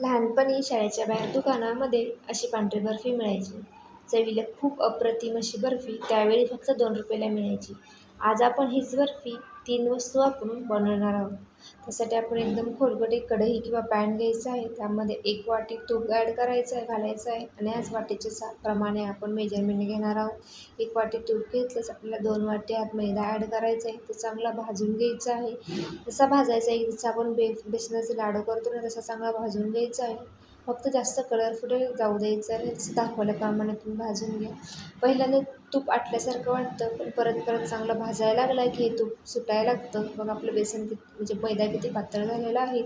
लहानपणी शाळेच्या बाहेर दुकानामध्ये अशी पांढरी बर्फी मिळायची. चवीला खूप अप्रतिम अशी बर्फी त्यावेळी फक्त दोन रुपयाला मिळायची. आज आपण हीच बर्फी तीन वस्तू वापरून बनवणार आहोत. त्यासाठी आपण एकदम खोलगट कढई किंवा पॅन घ्यायचा आहे. त्यामध्ये एक वाटी तूप ॲड करायचं आहे घालायचं आहे आणि याच वाटीचे सा प्रमाणे आपण मेजरमेंट घेणार आहोत. एक वाटी तूप घेतलंच आपल्याला दोन वाटी आत मैदा ॲड करायचा आहे. तो चांगला भाजून घ्यायचा आहे. जसा भाजायचा आहे जसं आपण बे बेसनाचे लाडू करतो ना तसा चांगला भाजून घ्यायचा आहे. फक्त जास्त कलरफुल जाऊ द्यायचं आणि जसं दाखवल्याप्रमाणे तुम्ही भाजून घ्या. पहिल्यांदा तूप आटल्यासारखं वाटतं पण परत परत चांगलं भाजायला लागला की हे तूप सुटायला लागतं. मग आपलं बेसन किती म्हणजे मैदा किती पातळ झालेला आहे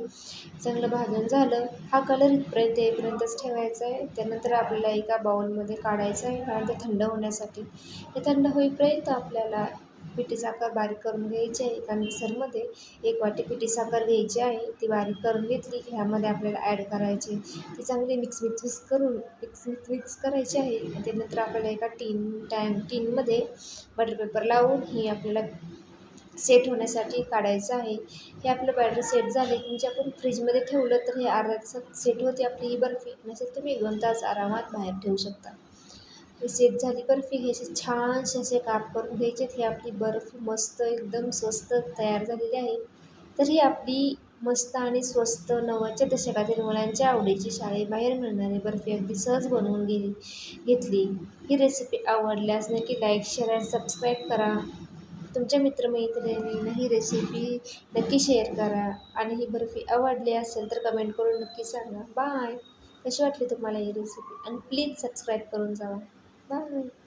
चांगलं भाजून झालं. हा कलर इथपर्यंत येईपर्यंतच ठेवायचा आहे. त्यानंतर आपल्याला एका बाउलमध्ये काढायचं आहे कारण ते थंड होण्यासाठी. हे थंड होईपर्यंत आपल्याला पिठी साखर बारीक करून घ्यायची आहे. एका मिक्सरमध्ये एक वाटी पिठी साखर घ्यायची आहे. ती बारीक करून घेतली की ह्यामध्ये आपल्याला ॲड करायची. ती चांगली मिक्स मिक्स मिक्स करून मिक्स मिक्स मिक्स करायची आहे. त्यानंतर आपल्याला एका टीन टॅन टीनमध्ये बटर पेपर लावून ही आपल्याला सेट होण्यासाठी काढायचं आहे. हे आपलं बॅटर सेट झाले. म्हणजे आपण फ्रीजमध्ये ठेवलं तर हे अर्ध्या तासात सेट होते. आपली ही बर्फी. नसेल तुम्ही दोन तास आरामात बाहेर ठेवू शकता. सेट झाली बर्फी हे असे छानसे असे काप करून घ्यायचे. हे आपली बर्फी मस्त एकदम स्वस्त तयार झालेली आहे. तर ही आपली मस्त आणि स्वस्त नव्वदच्या दशकातील मुलांच्या आवडीची शाळेबाहेर मिळणारी बर्फी अगदी सहज बनवून गेली घेतली. ही रेसिपी आवडल्यास नक्की लाईक शेअर आणि सबस्क्राईब करा. तुमच्या मित्रमैत्रिणींना ही रेसिपी नक्की शेअर करा. आणि ही बर्फी आवडली असेल तर कमेंट करून नक्की सांगा. बाय कशी वाटली तुम्हाला ही रेसिपी आणि प्लीज सबस्क्राईब करून जावा. बाय